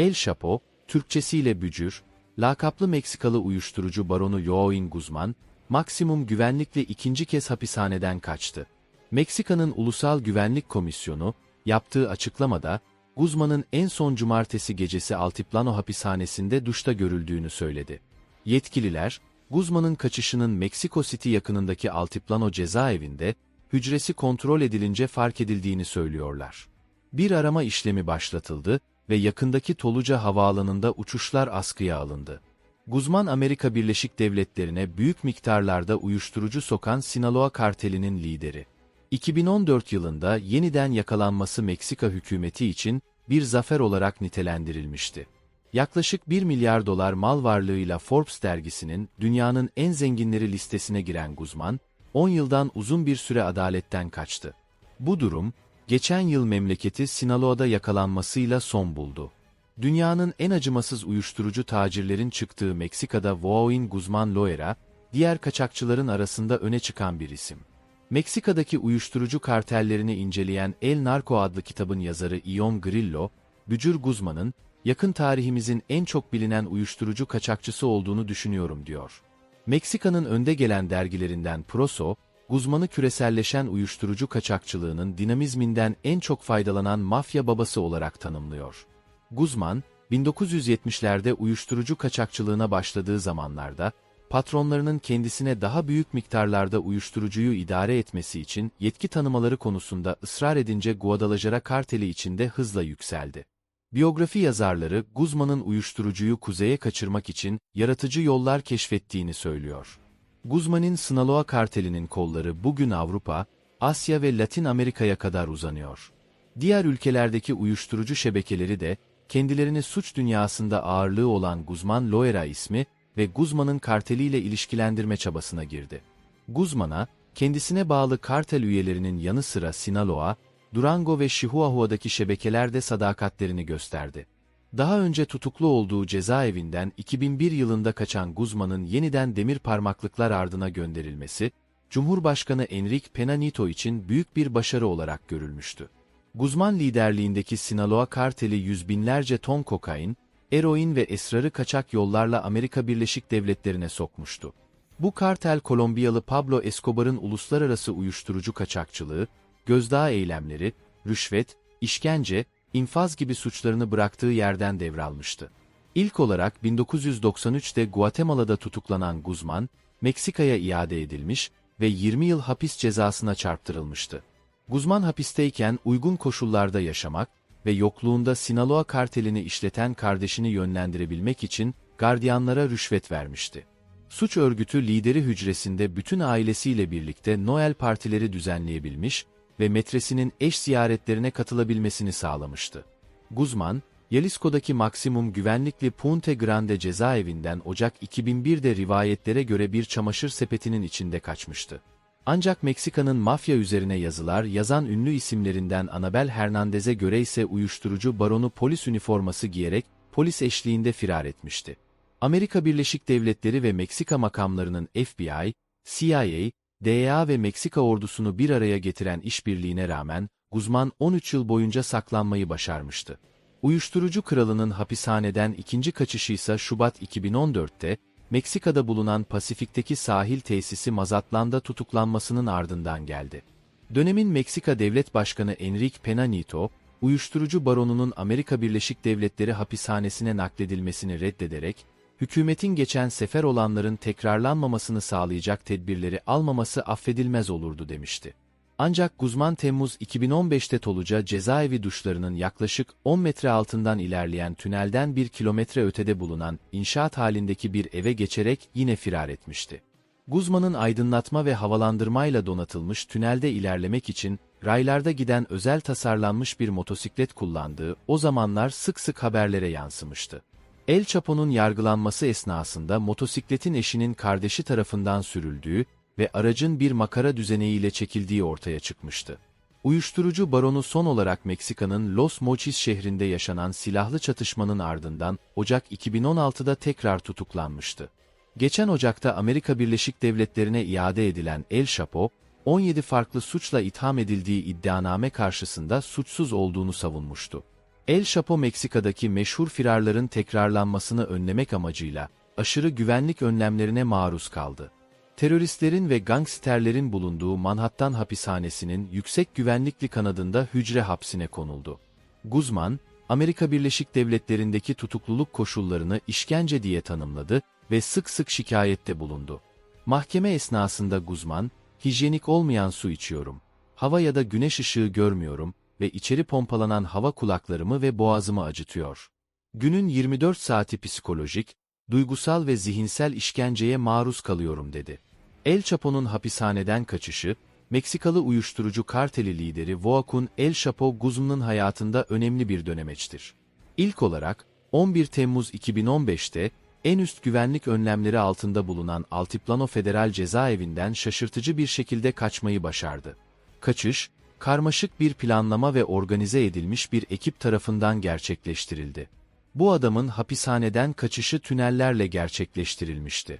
El Chapo, Türkçesiyle Bücür, lakaplı Meksikalı uyuşturucu baronu Joaquin Guzman, maksimum güvenlikle ikinci kez hapishaneden kaçtı. Meksika'nın Ulusal Güvenlik Komisyonu, yaptığı açıklamada, Guzman'ın en son cumartesi gecesi Altiplano hapishanesinde duşta görüldüğünü söyledi. Yetkililer, Guzman'ın kaçışının Meksiko City yakınındaki Altiplano cezaevinde, hücresi kontrol edilince fark edildiğini söylüyorlar. Bir arama işlemi başlatıldı ve yakındaki Toluca havaalanında uçuşlar askıya alındı. Guzman Amerika Birleşik Devletleri'ne büyük miktarlarda uyuşturucu sokan Sinaloa kartelinin lideri. 2014 yılında yeniden yakalanması Meksika hükümeti için bir zafer olarak nitelendirilmişti. Yaklaşık 1 milyar dolar mal varlığıyla Forbes dergisinin dünyanın en zenginleri listesine giren Guzman, 10 yıldan uzun bir süre adaletten kaçtı. Bu durum, geçen yıl memleketi Sinaloa'da yakalanmasıyla son buldu. Dünyanın en acımasız uyuşturucu tacirlerin çıktığı Meksika'da Joaquin Guzman Loera, diğer kaçakçıların arasında öne çıkan bir isim. Meksika'daki uyuşturucu kartellerini inceleyen El Narco adlı kitabın yazarı Ion Grillo, Bücür Guzman'ın, yakın tarihimizin en çok bilinen uyuşturucu kaçakçısı olduğunu düşünüyorum diyor. Meksika'nın önde gelen dergilerinden Proso, Guzman'ı küreselleşen uyuşturucu kaçakçılığının dinamizminden en çok faydalanan mafya babası olarak tanımlıyor. Guzman, 1970'lerde uyuşturucu kaçakçılığına başladığı zamanlarda, patronlarının kendisine daha büyük miktarlarda uyuşturucuyu idare etmesi için yetki tanımaları konusunda ısrar edince Guadalajara karteli içinde hızla yükseldi. Biyografi yazarları Guzman'ın uyuşturucuyu kuzeye kaçırmak için yaratıcı yollar keşfettiğini söylüyor. Guzman'ın Sinaloa kartelinin kolları bugün Avrupa, Asya ve Latin Amerika'ya kadar uzanıyor. Diğer ülkelerdeki uyuşturucu şebekeleri de kendilerini suç dünyasında ağırlığı olan Guzman Loera ismi ve Guzman'ın karteliyle ilişkilendirme çabasına girdi. Guzman'a, kendisine bağlı kartel üyelerinin yanı sıra Sinaloa, Durango ve Chihuahua'daki şebekeler de sadakatlerini gösterdi. Daha önce tutuklu olduğu cezaevinden 2001 yılında kaçan Guzman'ın yeniden demir parmaklıklar ardına gönderilmesi, Cumhurbaşkanı Enrique Pena Nieto için büyük bir başarı olarak görülmüştü. Guzman liderliğindeki Sinaloa karteli yüz binlerce ton kokain, eroin ve esrarı kaçak yollarla Amerika Birleşik Devletleri'ne sokmuştu. Bu kartel Kolombiyalı Pablo Escobar'ın uluslararası uyuşturucu kaçakçılığı, gözdağı eylemleri, rüşvet, işkence, infaz gibi suçlarını bıraktığı yerden devralmıştı. İlk olarak 1993'te Guatemala'da tutuklanan Guzman, Meksika'ya iade edilmiş ve 20 yıl hapis cezasına çarptırılmıştı. Guzman hapisteyken uygun koşullarda yaşamak ve yokluğunda Sinaloa kartelini işleten kardeşini yönlendirebilmek için gardiyanlara rüşvet vermişti. Suç örgütü lideri hücresinde bütün ailesiyle birlikte Noel partileri düzenleyebilmiş ve metresinin eş ziyaretlerine katılabilmesini sağlamıştı. Guzman, Jalisco'daki maksimum güvenlikli Punte Grande cezaevinden Ocak 2001'de rivayetlere göre bir çamaşır sepetinin içinde kaçmıştı. Ancak Meksika'nın mafya üzerine yazılar yazan ünlü isimlerinden Anabel Hernandez'e göre ise uyuşturucu baronu polis üniforması giyerek polis eşliğinde firar etmişti. Amerika Birleşik Devletleri ve Meksika makamlarının FBI, CIA, DEA ve Meksika ordusunu bir araya getiren işbirliğine rağmen, Guzman 13 yıl boyunca saklanmayı başarmıştı. Uyuşturucu kralının hapishaneden ikinci kaçışı ise Şubat 2014'te, Meksika'da bulunan Pasifik'teki sahil tesisi Mazatlan'da tutuklanmasının ardından geldi. Dönemin Meksika Devlet Başkanı Enrique Pena Nieto, uyuşturucu baronunun Amerika Birleşik Devletleri hapishanesine nakledilmesini reddederek, hükümetin geçen sefer olanların tekrarlanmamasını sağlayacak tedbirleri almaması affedilmez olurdu demişti. Ancak Guzman Temmuz 2015'te Toluca cezaevi duşlarının yaklaşık 10 metre altından ilerleyen tünelden 1 kilometre ötede bulunan inşaat halindeki bir eve geçerek yine firar etmişti. Guzman'ın aydınlatma ve havalandırmayla donatılmış tünelde ilerlemek için raylarda giden özel tasarlanmış bir motosiklet kullandığı o zamanlar sık sık haberlere yansımıştı. El Chapo'nun yargılanması esnasında motosikletin eşinin kardeşi tarafından sürüldüğü ve aracın bir makara düzeneğiyle çekildiği ortaya çıkmıştı. Uyuşturucu baronu son olarak Meksika'nın Los Mochis şehrinde yaşanan silahlı çatışmanın ardından Ocak 2016'da tekrar tutuklanmıştı. Geçen Ocak'ta Amerika Birleşik Devletleri'ne iade edilen El Chapo, 17 farklı suçla itham edildiği iddianame karşısında suçsuz olduğunu savunmuştu. El Chapo Meksika'daki meşhur firarların tekrarlanmasını önlemek amacıyla aşırı güvenlik önlemlerine maruz kaldı. Teröristlerin ve gangsterlerin bulunduğu Manhattan hapishanesinin yüksek güvenlikli kanadında hücre hapsine konuldu. Guzman, Amerika Birleşik Devletleri'ndeki tutukluluk koşullarını işkence diye tanımladı ve sık sık şikayette bulundu. Mahkeme esnasında Guzman, hijyenik olmayan su içiyorum, hava ya da güneş ışığı görmüyorum ve içeri pompalanan hava kulaklarımı ve boğazımı acıtıyor. Günün 24 saati psikolojik, duygusal ve zihinsel işkenceye maruz kalıyorum dedi. El Chapo'nun hapishaneden kaçışı, Meksikalı uyuşturucu karteli lideri Joaquin El Chapo Guzman'ın hayatında önemli bir dönemeçtir. İlk olarak, 11 Temmuz 2015'te, en üst güvenlik önlemleri altında bulunan Altiplano Federal Cezaevinden şaşırtıcı bir şekilde kaçmayı başardı. Kaçış, karmaşık bir planlama ve organize edilmiş bir ekip tarafından gerçekleştirildi. Bu adamın hapishaneden kaçışı tünellerle gerçekleştirilmişti.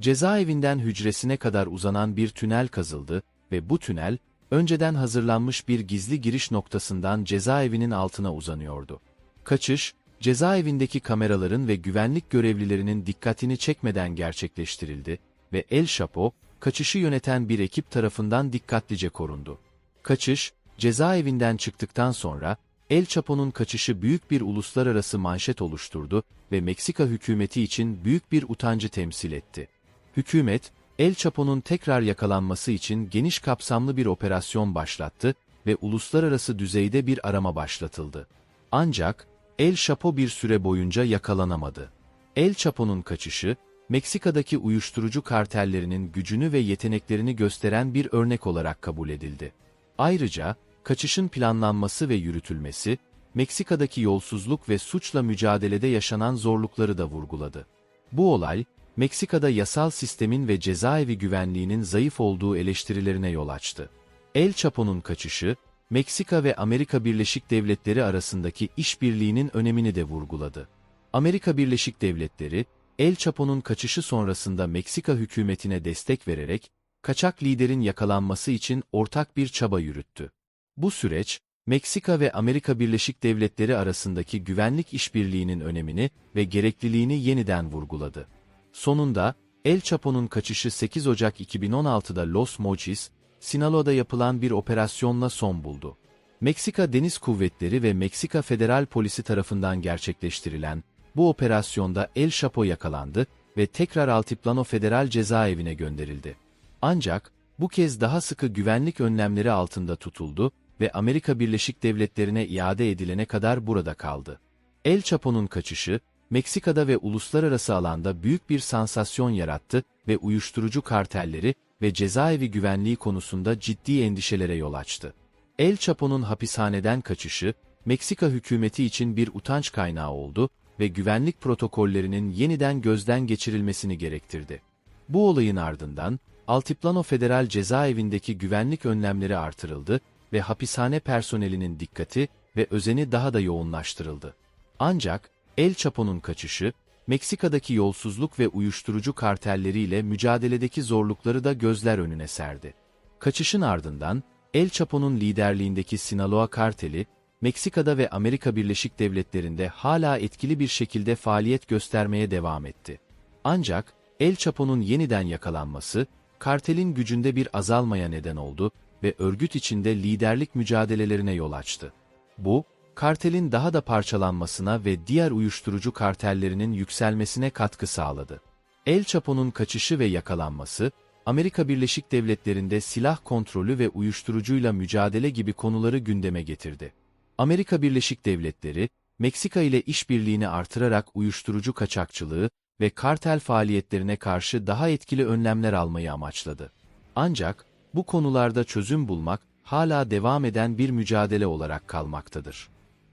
Cezaevinden hücresine kadar uzanan bir tünel kazıldı ve bu tünel, önceden hazırlanmış bir gizli giriş noktasından cezaevinin altına uzanıyordu. Kaçış, cezaevindeki kameraların ve güvenlik görevlilerinin dikkatini çekmeden gerçekleştirildi ve El Chapo, kaçışı yöneten bir ekip tarafından dikkatlice korundu. Kaçış, cezaevinden çıktıktan sonra, El Chapo'nun kaçışı büyük bir uluslararası manşet oluşturdu ve Meksika hükümeti için büyük bir utancı temsil etti. Hükümet, El Chapo'nun tekrar yakalanması için geniş kapsamlı bir operasyon başlattı ve uluslararası düzeyde bir arama başlatıldı. Ancak, El Chapo bir süre boyunca yakalanamadı. El Chapo'nun kaçışı, Meksika'daki uyuşturucu kartellerinin gücünü ve yeteneklerini gösteren bir örnek olarak kabul edildi. Ayrıca, kaçışın planlanması ve yürütülmesi, Meksika'daki yolsuzluk ve suçla mücadelede yaşanan zorlukları da vurguladı. Bu olay, Meksika'da yasal sistemin ve cezaevi güvenliğinin zayıf olduğu eleştirilerine yol açtı. El Chapo'nun kaçışı, Meksika ve Amerika Birleşik Devletleri arasındaki işbirliğinin önemini de vurguladı. Amerika Birleşik Devletleri, El Chapo'nun kaçışı sonrasında Meksika hükümetine destek vererek, kaçak liderin yakalanması için ortak bir çaba yürüttü. Bu süreç, Meksika ve Amerika Birleşik Devletleri arasındaki güvenlik işbirliğinin önemini ve gerekliliğini yeniden vurguladı. Sonunda, El Chapo'nun kaçışı 8 Ocak 2016'da Los Mochis, Sinaloa'da yapılan bir operasyonla son buldu. Meksika Deniz Kuvvetleri ve Meksika Federal Polisi tarafından gerçekleştirilen bu operasyonda El Chapo yakalandı ve tekrar Altiplano Federal Cezaevine gönderildi. Ancak, bu kez daha sıkı güvenlik önlemleri altında tutuldu ve Amerika Birleşik Devletleri'ne iade edilene kadar burada kaldı. El Chapo'nun kaçışı, Meksika'da ve uluslararası alanda büyük bir sansasyon yarattı ve uyuşturucu kartelleri ve cezaevi güvenliği konusunda ciddi endişelere yol açtı. El Chapo'nun hapishaneden kaçışı, Meksika hükümeti için bir utanç kaynağı oldu ve güvenlik protokollerinin yeniden gözden geçirilmesini gerektirdi. Bu olayın ardından, Altiplano Federal Cezaevindeki güvenlik önlemleri artırıldı ve hapishane personelinin dikkati ve özeni daha da yoğunlaştırıldı. Ancak, El Chapo'nun kaçışı, Meksika'daki yolsuzluk ve uyuşturucu kartelleriyle mücadeledeki zorlukları da gözler önüne serdi. Kaçışın ardından, El Chapo'nun liderliğindeki Sinaloa karteli, Meksika'da ve Amerika Birleşik Devletleri'nde hala etkili bir şekilde faaliyet göstermeye devam etti. Ancak, El Chapo'nun yeniden yakalanması, kartelin gücünde bir azalmaya neden oldu ve örgüt içinde liderlik mücadelelerine yol açtı. Bu, kartelin daha da parçalanmasına ve diğer uyuşturucu kartellerinin yükselmesine katkı sağladı. El Chapo'nun kaçışı ve yakalanması, Amerika Birleşik Devletleri'nde silah kontrolü ve uyuşturucuyla mücadele gibi konuları gündeme getirdi. Amerika Birleşik Devletleri, Meksika ile işbirliğini artırarak uyuşturucu kaçakçılığı ve kartel faaliyetlerine karşı daha etkili önlemler almayı amaçladı. Ancak, bu konularda çözüm bulmak, hala devam eden bir mücadele olarak kalmaktadır.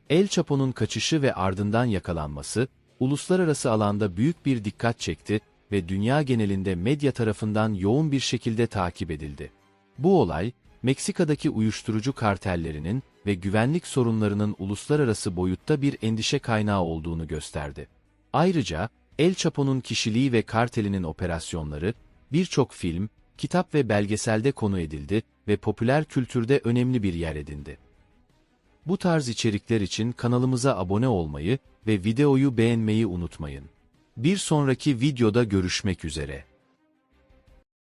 El Chapo'nun kaçışı ve ardından yakalanması, uluslararası alanda büyük bir dikkat çekti ve dünya genelinde medya tarafından yoğun bir şekilde takip edildi. Bu olay, Meksika'daki uyuşturucu kartellerinin ve güvenlik sorunlarının uluslararası boyutta bir endişe kaynağı olduğunu gösterdi. Ayrıca, El Chapo'nun kişiliği ve kartelinin operasyonları, birçok film, kitap ve belgeselde konu edildi ve popüler kültürde önemli bir yer edindi. Bu tarz içerikler için kanalımıza abone olmayı ve videoyu beğenmeyi unutmayın. Bir sonraki videoda görüşmek üzere.